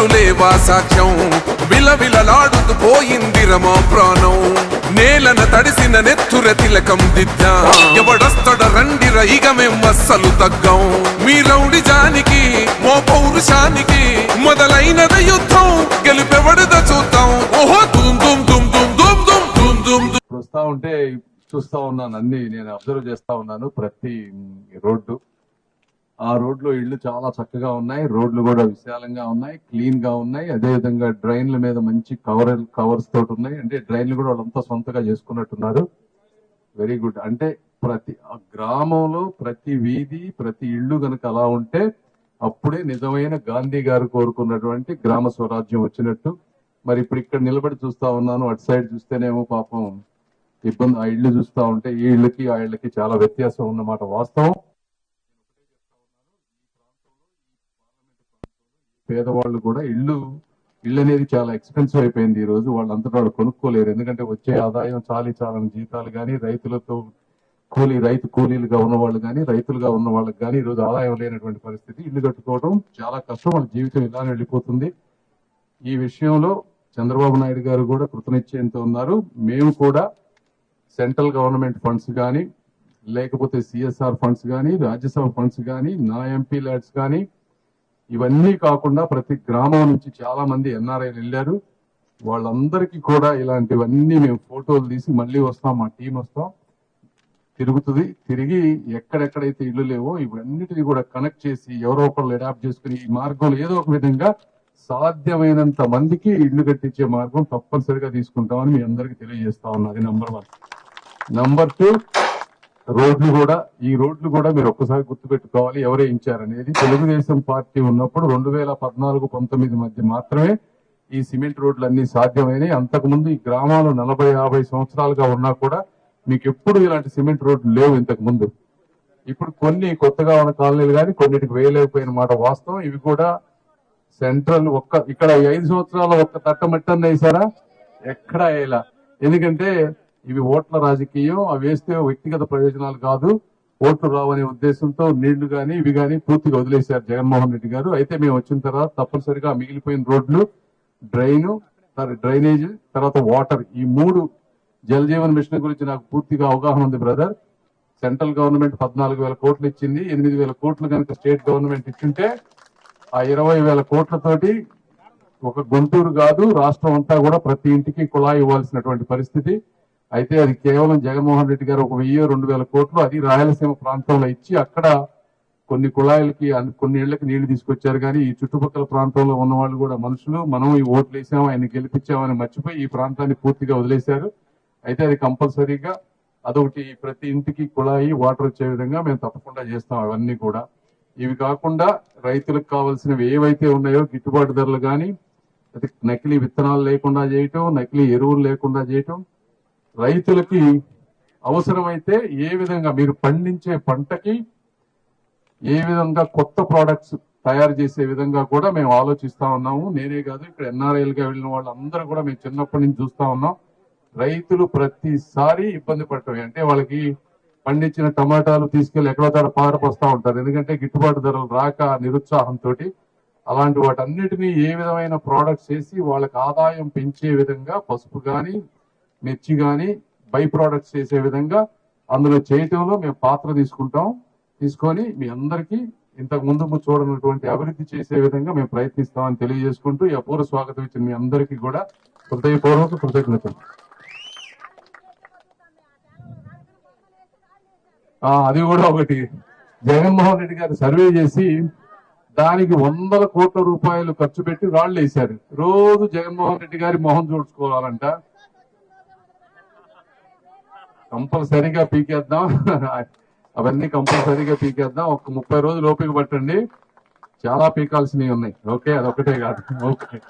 కన్నులు లేవా సాక్ష్యం? విలవిలలాడుతూ పోయింది రమా ప్రాణం. నేలన తడిసిన నెత్తుర తిలకం దిద్దా. ఎవడొస్తడ రండిర ఇక మేం అస్సలు తగ్గం. మీ రౌడి జానికి మో పౌరుషానికి మొదలైనద యుద్ధం. గెలిపెవడద చూద్దాం. ఓహో దుమ్ దుమ్ దుమ్ దుమ్ దుమ్ దుమ్ దుమ్ దుమ్ దుమ్. వస్తా ఉంటే చూస్తా ఉన్నాను అన్ని నేను అబ్జర్వ్ చేస్తా ఉన్నాను ప్రతి రోడ్డు. ఆ రోడ్లో ఇళ్ళు చాలా చక్కగా ఉన్నాయి. రోడ్లు కూడా విశాలంగా ఉన్నాయి. క్లీన్గా ఉన్నాయి. అదే విధంగా డ్రైన్ల మీద మంచి కవర్ కవర్స్ తోటి ఉన్నాయి. అంటే డ్రైన్లు కూడా వాళ్ళంతా సొంతగా చేసుకున్నట్టున్నారు. వెరీ గుడ్ అంటే ప్రతి ఆ గ్రామంలో ప్రతి వీధి ప్రతి ఇల్లు గనక అలా ఉంటే అప్పుడే నిజమైన గాంధీ గారు కోరుకున్నటువంటి గ్రామ స్వరాజ్యం వచ్చినట్టు. మరి ఇప్పుడు ఇక్కడ నిలబడి చూస్తా ఉన్నాను. అటు సైడ్ చూస్తేనేమో పాపం ఇబ్బంది. ఆ ఇళ్ళు చూస్తా ఉంటే ఈ ఇళ్ళకి ఆ ఇళ్ళకి చాలా వ్యత్యాసం ఉన్నమాట వాస్తవం. పేదవాళ్ళు కూడా ఇల్లు ఇల్లు అనేది చాలా ఎక్స్పెన్సివ్ అయిపోయింది ఈ రోజు. వాళ్ళంతటా వాళ్ళు కొనుక్కోలేరు. ఎందుకంటే వచ్చే ఆదాయం చాలి చాలని జీతాలు కానీ రైతులతో కూలీ రైతు కూలీలుగా ఉన్న వాళ్ళు కానీ రైతులుగా ఉన్న వాళ్ళకి కానీ ఈ రోజు ఆదాయం లేనటువంటి పరిస్థితి. ఇల్లు కట్టుకోవడం చాలా కష్టం. వాళ్ళ జీవితం ఇలానే వెళ్ళిపోతుంది. ఈ విషయంలో చంద్రబాబు నాయుడు గారు కూడా కృతనిశ్చయంతో ఉన్నారు. మేము కూడా సెంట్రల్ గవర్నమెంట్ ఫండ్స్ కానీ లేకపోతే సిఎస్ఆర్ ఫండ్స్ కానీ రాజ్యసభ ఫండ్స్ కానీ నా ఎంపీ ల్యాడ్స్ కానీ ఇవన్నీ కాకుండా ప్రతి గ్రామం నుంచి చాలా మంది ఎన్ఆర్ఐలు వెళ్ళారు. వాళ్ళందరికీ కూడా ఇలాంటివన్నీ మేము ఫోటోలు తీసి మళ్ళీ వస్తాం మా టీం వస్తాం. తిరుగుతుంది. తిరిగి ఎక్కడెక్కడైతే ఇల్లు లేవో ఇవన్నిటిని కూడా కనెక్ట్ చేసి ఎవరో ఒకళ్ళు అడాప్ట్ చేసుకుని ఈ మార్గంలో ఏదో ఒక విధంగా సాధ్యమైనంత మందికి ఇల్లు కట్టించే మార్గం తప్పనిసరిగా తీసుకుంటామని మీ అందరికీ తెలియజేస్తా ఉన్నది నంబర్ వన్ నంబర్ టూ రోడ్లు కూడా ఈ రోడ్లు కూడా మీరు ఒక్కసారి గుర్తుపెట్టుకోవాలి ఎవరే ఇచ్చారనేది తెలుగుదేశం పార్టీ ఉన్నప్పుడు రెండు వేల పద్నాలుగు పంతొమ్మిది మధ్య మాత్రమే ఈ సిమెంట్ రోడ్లు అన్ని సాధ్యమైనవి అంతకుముందు ఈ గ్రామాలు నలభై యాభై సంవత్సరాలుగా ఉన్నా కూడా మీకు ఎప్పుడు ఇలాంటి సిమెంట్ రోడ్లు లేవు ఇంతకు ముందు. ఇప్పుడు కొన్ని కొత్తగా ఉన్న కాలనీలు కానీ కొన్నిటికి వేయలేకపోయిన మాట వాస్తవం. ఇవి కూడా సెంట్రల్ ఒక్క ఇక్కడ ఐదు సంవత్సరాల ఒక్క తట్టమట్టన్న వేసారా ఎక్కడా వేయలా. ఎందుకంటే ఇవి ఓట్ల రాజకీయం అవి వేస్తే వ్యక్తిగత ప్రయోజనాలు కాదు. ఓట్లు రావనే ఉద్దేశంతో నీళ్ళు గాని ఇవి గాని పూర్తిగా వదిలేశారు జగన్మోహన్ రెడ్డి గారు. అయితే మేము వచ్చిన తర్వాత తప్పనిసరిగా మిగిలిపోయిన రోడ్లు డ్రైన్ డ్రైనేజ్ తర్వాత వాటర్. ఈ మూడు జల్ జీవన్ మిషన్ గురించి నాకు పూర్తిగా అవగాహన ఉంది బ్రదర్. సెంట్రల్ గవర్నమెంట్ పద్నాలుగు వేల కోట్లు ఇచ్చింది. ఎనిమిది వేల కోట్లు కనుక స్టేట్ గవర్నమెంట్ ఇచ్చింటే ఆ ఇరవై వేల కోట్లతోటి ఒక గుంటూరు కాదు రాష్ట్రం అంతా కూడా ప్రతి ఇంటికి కుళాయి ఇవ్వాల్సినటువంటి పరిస్థితి. అయితే అది కేవలం జగన్మోహన్ రెడ్డి గారు ఒక వెయ్యి రెండు వేల కోట్లు అది రాయలసీమ ప్రాంతంలో ఇచ్చి అక్కడ కొన్ని కుళాయిలకి కొన్ని ఇళ్ళకి నీళ్ళు తీసుకొచ్చారు. కానీ ఈ చుట్టుపక్కల ప్రాంతంలో ఉన్న వాళ్ళు కూడా మనుషులు మనం ఈ ఓట్లు వేసాం ఆయన గెలిపించామని మర్చిపోయి ఈ ప్రాంతాన్ని పూర్తిగా వదిలేశారు. అయితే అది కంపల్సరీగా అదొకటి ప్రతి ఇంటికి కుళాయి వాటర్ వచ్చే విధంగా మేము తప్పకుండా చేస్తాం అవన్నీ కూడా. ఇవి కాకుండా రైతులకు కావాల్సినవి ఏవైతే ఉన్నాయో గిట్టుబాటు ధరలు కానీ అది నకిలీ విత్తనాలు లేకుండా చేయటం నకిలీ ఎరువులు లేకుండా చేయటం రైతులకి అవసరమైతే ఏ విధంగా మీరు పండించే పంటకి ఏ విధంగా కొత్త ప్రోడక్ట్స్ తయారు చేసే విధంగా కూడా మేము ఆలోచిస్తా ఉన్నాము. నేనే కాదు ఇక్కడ ఎన్ఆర్ఐల్గా వెళ్ళిన వాళ్ళందరూ కూడా మేము చిన్నప్పటి నుంచి చూస్తా ఉన్నాం. రైతులు ప్రతిసారి ఇబ్బంది పడటమే అంటే వాళ్ళకి పండించిన టమాటాలు తీసుకెళ్ళి ఎక్కడో తడ పారపోస్తా ఉంటారు. ఎందుకంటే గిట్టుబాటు ధరలు రాక నిరుత్సాహంతో అలాంటి వాటన్నిటినీ ఏ విధమైన ప్రోడక్ట్స్ వేసి వాళ్ళకి ఆదాయం పెంచే విధంగా పసుపు కానీ మిర్చి కానీ బై ప్రోడక్ట్స్ చేసే విధంగా అందులో చేయటంలో మేము పాత్ర తీసుకుంటాం. తీసుకొని మీ అందరికీ ఇంతకు ముందు చూడనటువంటి అభివృద్ధి చేసే విధంగా మేము ప్రయత్నిస్తామని తెలియజేసుకుంటూ ఈ అపూర్వ స్వాగతం ఇచ్చిన మీ అందరికీ కూడా హృదయపూర్వక కృతజ్ఞతలు. అది కూడా ఒకటి. జగన్మోహన్ రెడ్డి గారు సర్వే చేసి దానికి వందల కోట్ల రూపాయలు ఖర్చు పెట్టి రాళ్ళు వేశారు. రోజు జగన్మోహన్ రెడ్డి గారి మొహం చూసుకోవాలంట. కంపల్సరీగా పీకేద్దాం. అవన్నీ కంపల్సరీగా పీకేద్దాం. ఒక ముప్పై రోజులు ఓపిక పట్టండి. చాలా పీకాల్సినవి ఉన్నాయి. ఓకే అదొకటే కాదు. ఓకే.